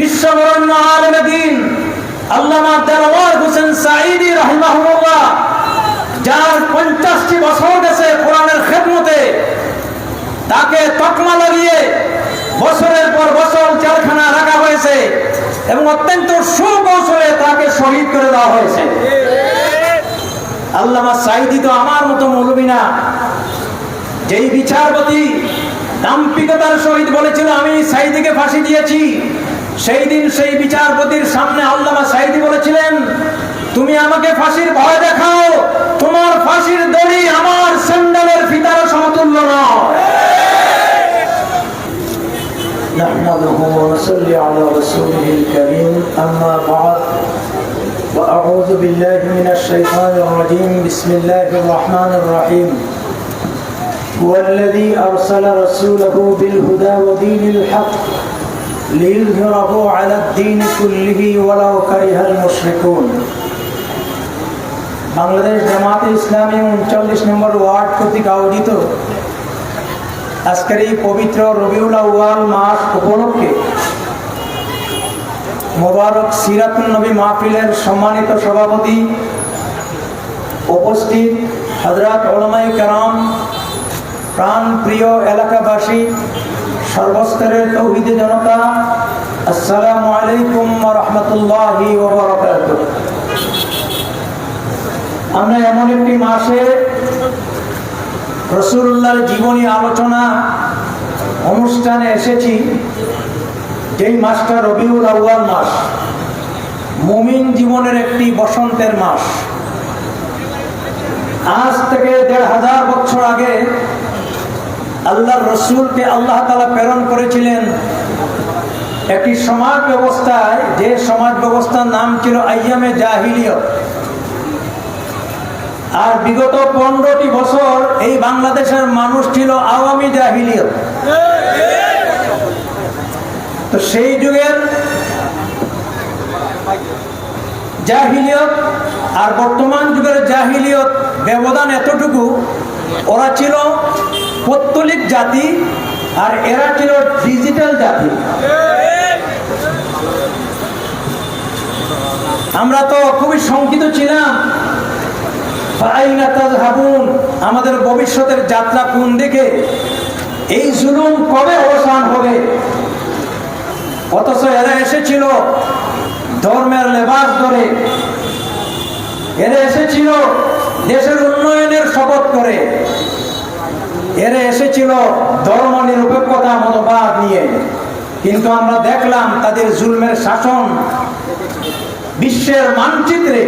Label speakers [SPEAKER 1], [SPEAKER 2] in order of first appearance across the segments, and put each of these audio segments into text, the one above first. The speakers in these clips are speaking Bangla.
[SPEAKER 1] বিশ্ববরণ্য আলমে দিন। আল্লামা দেওয়ার হোসেন সাইদি রহিমাহুল্লাহ, যার পঞ্চাশটি বছর গেছে কোরআনের খেদমতে, তাকে তকমা লাগিয়ে বছরের পর বছর জেলখানা রাখা হয়েছে এবং অত্যন্ত সুকৌশলে তাকে শহীদ করে দেওয়া হয়েছে। আল্লামা সাইদি তো আমার মতো মৌলবী যেই বিচারপতি দাম্পিকতার সহিত বলেছিল, আমি সাইদিকে ফাঁসি দিয়েছি। সেই দিন সেই বিচারপতির সামনে আল্লামা সাইদি বলেছিলেন তুমি আমাকে ফাঁসির ভয় দেখাও তোমার ফাঁসির দড়ি আমার স্যান্ডেলের ফিতার সমতুল্য নয়
[SPEAKER 2] نحمده ونصلي على رسوله الكريم أما بعد وأعوذ بالله من الشيطان الرجيم بسم الله الرحمن الرحيم هو الذي أرسل رسوله بالهدى ودين الحق ليظهره على الدين كله ولو كره المشركون বাংলাদেশ জামাতে ইসলামী উনচল্লিশ নম্বর ওয়ার্ড কর্তৃক আয়োজিত আজকের এই পবিত্র রবিউল আউয়াল মাস উপলক্ষে মোবারক সিরাতুল নবী মাহফিলের সম্মানিত সভাপতি উপস্থিত হজরত ওলমাই কারাম প্রাণ প্রিয় এলাকাবাসী সর্বস্তরের তৌহিদে জনতা, আসসালামু আলাইকুম রহমতুল্লাহি আমরা এমন একটি মাসে রসুল্লাহর জীবনী আলোচনা অনুষ্ঠানে এসেছি, যেই মাসটা রবিউল আউয়াল মাস, মুমিন জীবনের একটি বসন্তের মাস। আজ থেকে দেড় হাজার বছর আগে আল্লাহর রসুলকে আল্লাহ তালা প্রেরণ করেছিলেন। একটি সমাজ ব্যবস্থায়, যে সমাজ ব্যবস্থার নাম ছিল আইয়ামে জাহিলিয়ত। আর বিগত পনেরোটি বছর এই বাংলাদেশের মানুষ ছিল আওয়ামী জাহিলিয়ত। তো সেই যুগের জাহিলিয়ত আর বর্তমান যুগের জাহিলিয়ত ব্যবধান এতটুকু, ওরা ছিল পত্তলিক জাতি আর এরা ছিল ডিজিটাল জাতি। আমরা তো খুবই শঙ্কিত ছিলাম। আমাদের ভবিষ্যতের যাত্রা কোন দিকে? এই জুলুম কবে অবসান হবে? অথচ এরা এসেছিল ধর্মের লেবাস ধরে। এরা এসেছিল দেশের উন্নয়নের শপথ করে। এরা এসেছিল ধর্ম নিরপেক্ষতা মতবাদ নিয়ে। কিন্তু আমরা দেখলাম তাদের জুলমের শাসন বিশ্বের মানচিত্রে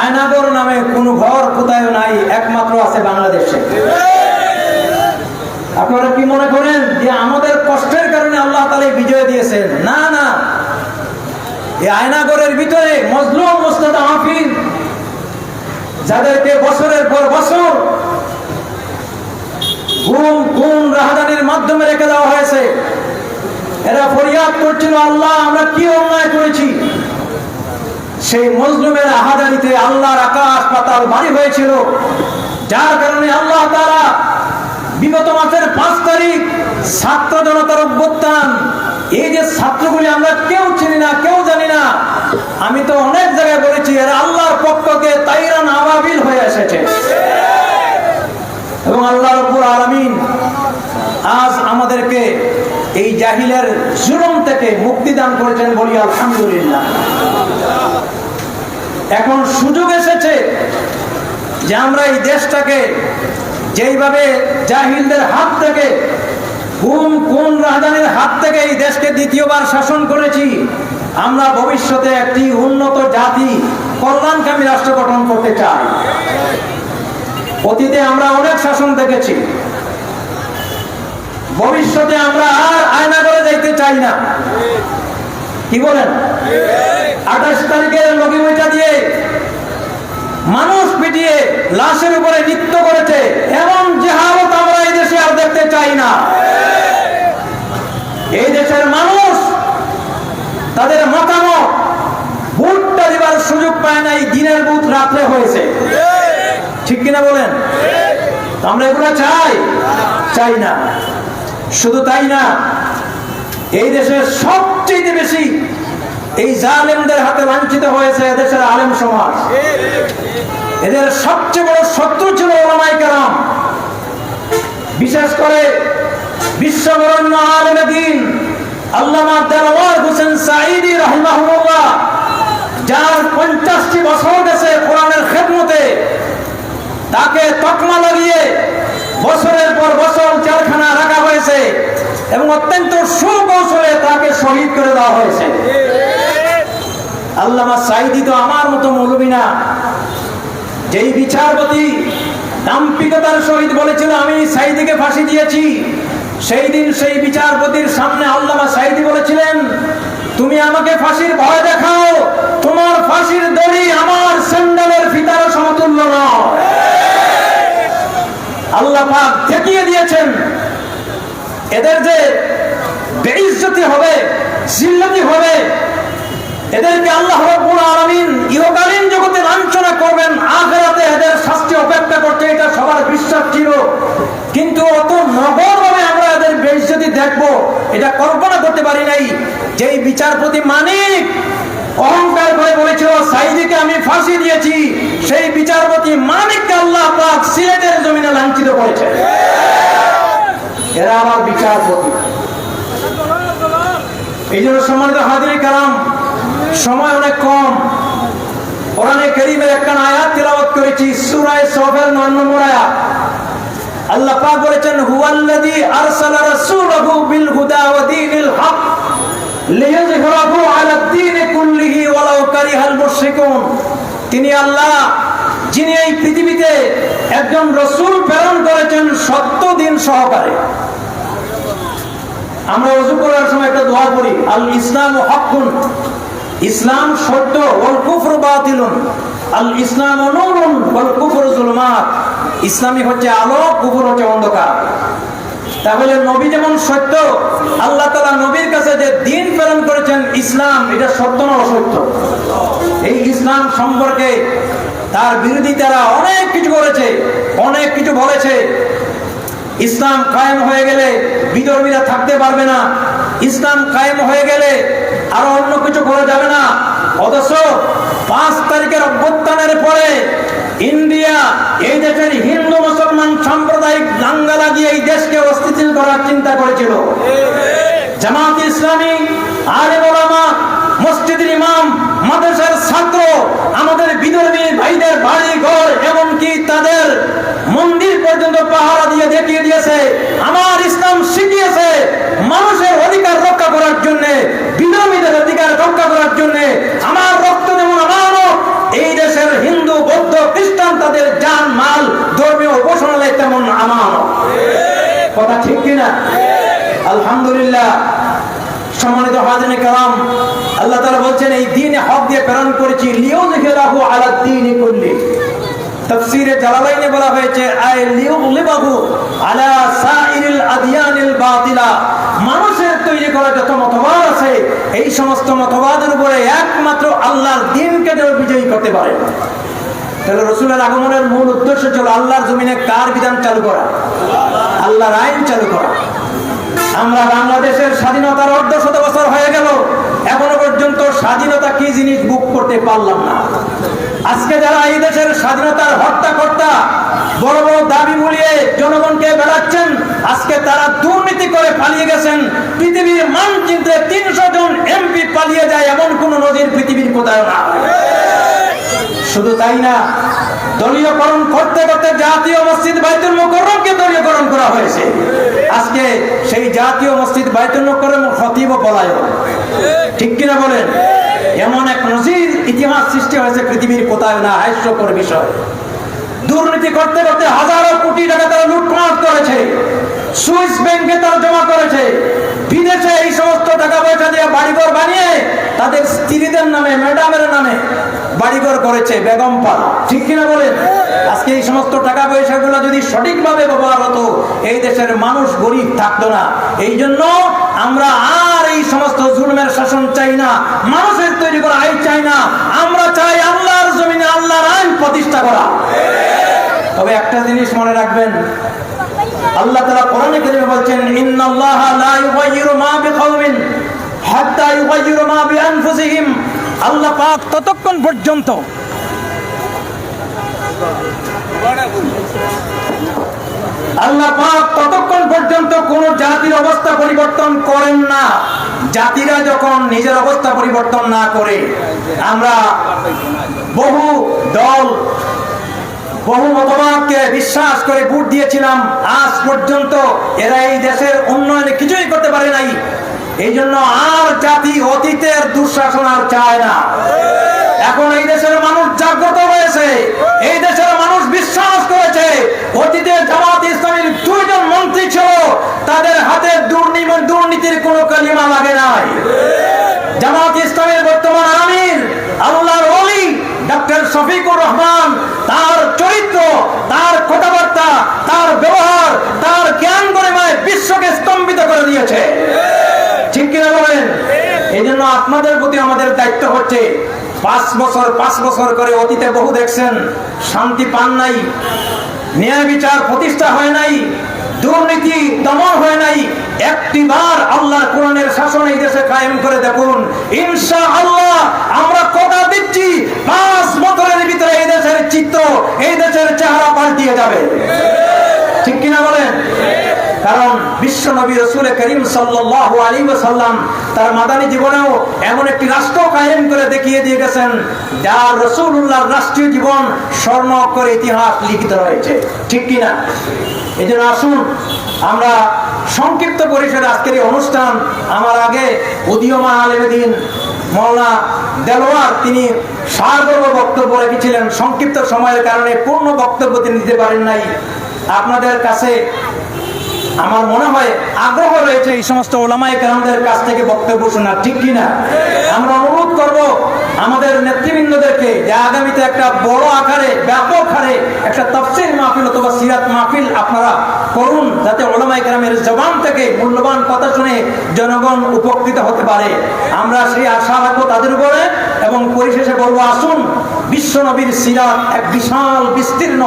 [SPEAKER 2] আয়নাগর নামে কোনো ঘর কোথায় নাই, একমাত্র আছে বাংলাদেশে। আপনারা কি মনে করেন যে আমাদের কষ্টের কারণে আল্লাহ তালে বিজয় দিয়েছেন? না না। এই আয়নাগরের ভিতরে মজলুম মোস্তাদ হাফিজ যাদেরকে বছরের পর বছর গুম খুন রাহাদানির মাধ্যমে রেখে দেওয়া হয়েছে। এরা ফরিয়াদ করছিল, আল্লাহ, আমরা কি অন্যায় করেছি? সেই মজলুমের আহাদারিতে আল্লাহর আকাশ পাতাল বাড়ি হয়েছিল। যার কারণে আল্লাহ তারা বিগত মাসের পাঁচ তারিখ ছাত্র জনতার অভ্যুত্থান, এই যে ছাত্রগুলি আমরা কেউ চিনি না, কেউ জানি না, আমি তো অনেক জায়গায় বলেছি, এরা আল্লাহর পক্ষকে তাইরান আবাবিল হয়ে এসেছে। এবং আল্লাহর উপর আলামিন আজ আমাদেরকে এই জাহিলের জুলুম থেকে মুক্তি দান করেছেন বলি আলহামদুলিল্লাহ। এখন সুযোগ এসেছে যে আমরা এই দেশটাকে যেইভাবে জাহিলদের হাত থেকে, কোন কোন রাজধানীর হাত থেকে এই দেশকে দ্বিতীয়বার শাসন করেছি, আমরা ভবিষ্যতে একটি উন্নত জাতি কল্যাণকামী রাষ্ট্র গঠন করতে চাই। অতীতে আমরা অনেক শাসন দেখেছি। ভবিষ্যতে আমরা আর আয়না করে যাইতে চাই না। কি বলেন? আঠাশ তারিখের লগি বইটা দিয়ে মানুষ পিটিয়ে লাশের উপরে নৃত্য করেছে এমন জেহালত আমরা এই দেশে আর দেখতে চাই না। এই দেশের মানুষ তাদের মতামত ভোটটা দিবার সুযোগ পায় না এই দিনের বুথ রাত্রে হয়েছে। কিনা বলেন? আমরা এগুলো চাই। চাই না। শুধু তাই না, এই দেশের সবচেয়ে বেশি এই জালেমদের হাতে লাঞ্ছিত হয়েছে এদেশের আলেম সমাজ। এদের সবচেয়ে বড় শত্রু ছিল ওলামাই কালাম বিশেষ করে বিশ্ববরণ্য আলেমে দিন দেওয়ার হোসেন সাইদি রহমাহুল্লাহ যার পঞ্চাশটি বছর গেছে কোরআনের খেদমতে তাকে তকমা লাগিয়ে বছরের পর বছর জেলখানা রাখা হয়েছে এবং অত্যন্ত সুকৌশলে তাকে শহীদ করে দেওয়া হয়েছে। আল্লামা সাইদি তো আমার মতো মৌলবী না। যেই বিচারপতি দাম্পিকতার সহিত বলেছিল, আমি সাইদিকে ফাঁসি দিয়েছি। সেই দিন সেই বিচারপতির সামনে আল্লামা সাইদি বলেছিলেন, তুমি আমাকে ফাঁসির ভয় দেখাও। তোমার ফাঁসির দড়ি আমার স্যান্ডেলের ফিতার সমতুল্য নয় আল্লাহ দেখিয়ে দিয়েছেন। এদের যে বেইজ্জতি হবে, জিল্লতি হবে, এদেরকে আল্লাহ রাব্বুল ইহকালীন জগতে লাঞ্ছনা করবেন, আখিরাতে এদের শাস্তি অপেক্ষা করছে এটা সবার বিশ্বাস ছিল। কিন্তু অত নগরভাবে আমরা এদের বেইজ্জতি দেখব, এটা কল্পনা করতে পারি নাই যেই বিচারপতি মানিক অহংকার করে বলেছিল, সাইদিকে আমি ফাঁসি দিয়েছি। সেই বিচারপতি মানিককে আল্লাহ পাক সিলেটের জমিনে লাঞ্ছিত করেছে। এরা আমার বিচারপতি। এই জন্য সম্মানিত হাজির কালাম সময় অনেক কম। কোরআনে করিমের একটা আয়াত তেলাওয়াত করেছি সূরায়ে সফের 9 নম্বর আয়াত। আল্লাহ পাক বলেছেন, হুয়াল্লাযী আরসালা রাসূলাহু বিল হুদা ওয়া দীনিল হক লিইয়ুযহিরাহু আলা ওয়ালাউ তিনি আল্লাহ, যিনি এই পৃথিবীতে একজন রসূল প্রেরণ করেছেন সত্য দিন সহকারে। আমরা ওযু করার সময় একটা দোয়া করি, আল ইসলাম হকুন ইসলাম সত্য, ওয়াল কুফর আল ইসলাম নূরুন, ওয়াল কুফর জুলমাত ইসলামী হচ্ছে আলো, কুফর হচ্ছে অন্ধকার। তাহলে নবী যেমন সত্য, আল্লাহ তালা নবীর কাছে যে দিন প্রেরণ করেছেন, ইসলাম এটা সত্য না অসত্য? এই ইসলাম সম্পর্কে তার বিরোধী তারা অনেক কিছু করেছে, অনেক কিছু বলেছে। ইসলাম কায়েম হয়ে গেলে বিধর্মীরা থাকতে পারবে না। ইসলাম কায়েম হয়ে গেলে আরও অন্য কিছু করা যাবে না। অথচ পাঁচ তারিখের অভ্যুত্থানের পরে ইন্ডিয়া, এই দেশের হিন্দু, মুসলমান সাম্প্রদায়িক লাগিয়ে এই দেশকে অস্থিতিশীল করার চিন্তা করেছিল। জামাত ইসলামী আরে ওলামা, মসজিদের ইমাম, মাদ্রাসার ছাত্র, আমাদের বিধর্মী ভাইদের বাড়ি ঘর, এমনকি তাদের মন্দির পর্যন্ত পাহারা দিয়ে দেখিয়ে দিয়েছে। আমার ইসলাম শিখিয়েছে মানুষের অধিকার রক্ষা করার জন্য বিধর্মীদের অধিকার রক্ষা করার জন্য আমার রক্ত যেমন আমারও এই দেশের হিন্দু বৌদ্ধ খ্রিস্টান তাদের জান মাল ধর্মীয় উপাসনালয় তেমন আমারও কথা ঠিক কিনা আলহামদুলিল্লাহ। সম্মানিত হাজিনে কালাম আল্লাহ বলছেন, এই দিনে হক দিয়ে প্রেরণ করেছি লিও দিনে করলি মানুষের তৈরি করা যত মতবাদ আছে, এই সমস্ত মতবাদের উপরে একমাত্র আল্লাহর দিনকে বিজয়ী করতে পারে। তাহলে রসুলের আগমনের মূল উদ্দেশ্য ছিল আল্লাহর জমিনে কার বিধান চালু করা? আল্লাহর আইন চালু করা। আমরা বাংলাদেশের স্বাধীনতার অর্ধ শত বছর হয়ে গেল, এখনও পর্যন্ত স্বাধীনতা কি জিনিস বুক করতে পারলাম না। আজকে যারা এই দেশের স্বাধীনতার হত্যাকর্তা বড় বড় দাবি মুলিয়ে জনগণকে বেড়াচ্ছেন, আজকে তারা দুর্নীতি করে পালিয়ে গেছেন, পৃথিবীর মানচিত্রে তিনশো জন এমপি পালিয়ে যায় এমন কোন নদীর পৃথিবীর কোথাও না। শুধু তাই না দলীয়করণ করতে করতে জাতীয় মসজিদ বাইতুল মুকররমকে দলীয়করণ করা হয়েছে। আজকে সেই জাতীয় মসজিদ বাইতুল মুকররম খতিব পলায়ন। ঠিক কিনা বলেন? এমন এক নজির ইতিহাস সৃষ্টি হয়েছে পৃথিবীর কোথায় না, হাস্যকর বিষয়। দুর্নীতি করতে করতে হাজারো কোটি টাকা তারা লুটপাট করেছে। সুইস ব্যাংকে তারা জমা করেছে। বিদেশে এই সমস্ত টাকা পয়সা দিয়ে বাড়িঘর বানিয়ে তাদের স্ত্রীদের নামে, ম্যাডামের নামে বাড়িঘর করেছে বেগম পাল। ঠিক কিনা বলেন? আজকে এই সমস্ত টাকা পয়সাগুলো যদি সঠিকভাবে ব্যবহার হতো, এই দেশের মানুষ গরিব থাকতো না। এই জন্য আমরা আর এই সমস্ত জুলমের শাসন চাই না। মানুষের তৈরি করা আইন চাই না। আমরা চাই আল্লাহর জমিনে আল্লাহর আইন প্রতিষ্ঠা করা। তবে একটা জিনিস মনে রাখবেন। আল্লাহ তাআলা কোরআনে কারিমে বলছেন, ইন্নাল্লাহা লা ইউগাইয়িরু মা বিকাওমিন হাত্তা ইউগাইয়িরু মা বিআনফুসিহিম।
[SPEAKER 1] আল্লাহ পাক ততক্ষণ পর্যন্ত আল্লাহ পাক ততক্ষণ পর্যন্ত কোন জাতির অবস্থা পরিবর্তন করেন না। জাতিরা যখন নিজের অবস্থা পরিবর্তন না করে, আমরা বহু দল বহু মতবাদকে বিশ্বাস করে ভোট দিয়েছিলাম। আজ পর্যন্ত এরা এই দেশের উন্নয়নে কিছুই করতে পারে নাই। এই জন্য আর জাতি অতীতের দুঃশাসন আর চায় না। এখন এই দেশের মানুষ জাগ্রত হয়েছে এই দেশের মানুষ বিশ্বাস করেছে অতীতে জামাত ইসলামের দুইজন মন্ত্রী ছিল তাদের হাতে দুর্নীতি দুর্নীতির কোনো কালিমা লাগে নাই জামাত ইসলামের বর্তমান আমির আল্লাহর অলি ডক্টর শফিকুর রহমান তার চরিত্র তার কথাবার্তা তার ব্যবহার তার জ্ঞান গরিমায় বিশ্বকে স্তম্ভিত করে দিয়েছে ঠিক কিনা বলেন এই জন্য আপনাদের প্রতি আমাদের দায়িত্ব হচ্ছে পাঁচ বছর পাঁচ বছর করে অতীতে বহু দেখছেন, শান্তি পান নাই, ন্যায় বিচার প্রতিষ্ঠা হয় নাই, দুর্নীতি দমন হয় নাই একটিবার আল্লাহর কোরআনের শাসন এই দেশে কায়েম করে দেখুন ইনশা আল্লাহ আমরা কথা দিচ্ছি, পাঁচ বছরের ভিতরে এই দেশের চিত্র, এই দেশের চেহারা পাল্টিয়ে যাবে। ঠিক কিনা বলেন? কারণ বিশ্ব নবী রসুল করিম সাল্লাল্লাহু আলাইহি ওয়াসাল্লাম তার মাদানী জীবনেও এমন একটি রাষ্ট্র কায়েম করে দেখিয়ে দিয়ে গেছেন, যার রসুল্লাহর রাষ্ট্রীয় জীবন স্বর্ণ করে ইতিহাস লিখিত রয়েছে। ঠিক কিনা? এই জন্য আসুন, আমরা সংক্ষিপ্ত পরিসরে আজকের এই অনুষ্ঠান আমার আগে উদীয়মান আলেমদিন মৌলা দেলোয়ার তিনি সারগর্ব বক্তব্য রেখেছিলেন। সংক্ষিপ্ত সময়ের কারণে পূর্ণ বক্তব্য তিনি দিতে পারেন নাই। আপনাদের কাছে আমার মনে হয় আগ্রহ রয়েছে এই সমস্ত ওলামাই কেরামদের কাছ থেকে বক্তব্য শোনার ঠিক কিনা? আমরা অনুরোধ করব আমাদের নেতৃবৃন্দদেরকে যে আগামীতে একটা বড় আকারে, ব্যাপক হারে একটা তফসিল মাহফিল অথবা সিরাত মাহফিল আপনারা করুন, যাতে ওলামাই কেরামের জবান থেকে মূল্যবান কথা শুনে জনগণ উপকৃত হতে পারে। আমরা সেই আশা রাখব তাদের উপরে এবং পরিশেষে বলব, আসুন বিশ্ব নবীর সিরাত এক বিশাল বিস্তীর্ণ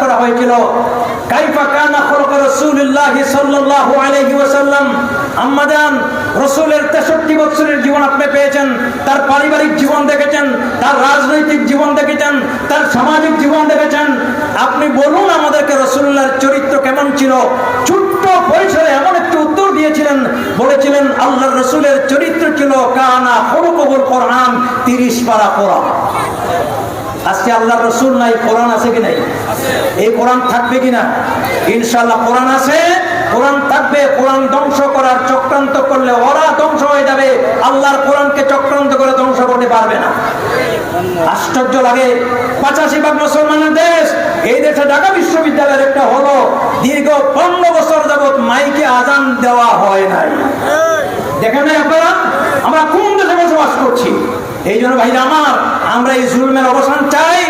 [SPEAKER 1] করা হয়েছিল রাসূলের 63 বছরের জীবন আপনি পেয়েছেন, তার পারিবারিক জীবন দেখেছেন, তার রাজনৈতিক জীবন দেখেছেন, তার সামাজিক জীবন দেখেছেন। আপনি বলুন আমাদেরকে রাসূলুল্লাহর চরিত্র কেমন ছিল? ছোট্ট পরিসরে এমন একটি উত্তর দিয়েছিলেন, বলেছিলেন আল্লাহ রসুলের চরিত্র ছিল কানা খলকবুল কোরআন 30 পারা কোরআন। আজকে আল্লাহ রসুল নাই, কোরআন আছে কি নাই? এই কোরআন থাকবে কিনা ইনশাল্লাহ কোরআন আছে, কোরআন থাকবে, কোরআন ধ্বংস করার চক্রান্ত করলে ওরা ধ্বংস হয়ে যাবে, আল্লাহর কোরআনকে চক্রান্ত করে ধ্বংস করতে পারবে না। আশ্চর্য লাগে, পঁচাশি ভাগ মুসলমানের দেশ, এই দেশে ঢাকা বিশ্ববিদ্যালয়ের একটা হলো, দীর্ঘ পনেরো বছর যাবৎ মাইকে আজান দেওয়া হয় নাই। দেখেন আপনারা? আমরা কোন দেশে বসবাস করছি? এই জন্য ভাই আমার, আমরা এই জুলমের অবসান চাই,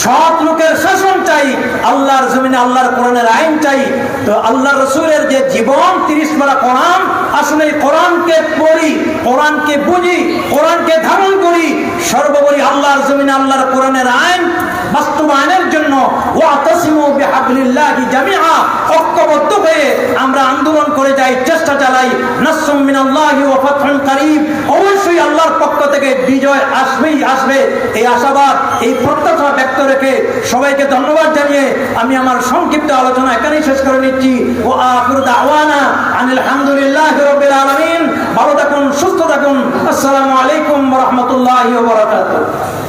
[SPEAKER 1] সৎ লোকের শাসন চাই, আল্লাহর জমিনে আল্লাহর কোরআনের আইন চাই। তো আল্লাহ রসুলের যে জীবন, তিরিশ মারা কোরআন, আসলে কোরআনকে পড়ি, কোরআনকে বুঝি, কোরআনকে ধারণ করি, সর্বোপরি আল্লাহর জমিনে আল্লাহর কোরআনের আইন বাস্তবায়নের জন্য ঐক্যবদ্ধ হয়ে আমরা আন্দোলন করে যাই, চেষ্টা চালাই। অবশ্যই আল্লাহর পক্ষ থেকে বিজয় আসবেই আসবে। এই আশাবাদ, এই প্রত্যাশা ব্যক্ত রেখে সবাইকে ধন্যবাদ জানিয়ে আমি আমার সংক্ষিপ্ত আলোচনা এখানেই শেষ করে নিচ্ছি। ও রাব্বিল আলামিন। ভালো থাকুন, সুস্থ থাকুন। আসসালামু আলাইকুম রাহমাতুল্লাহি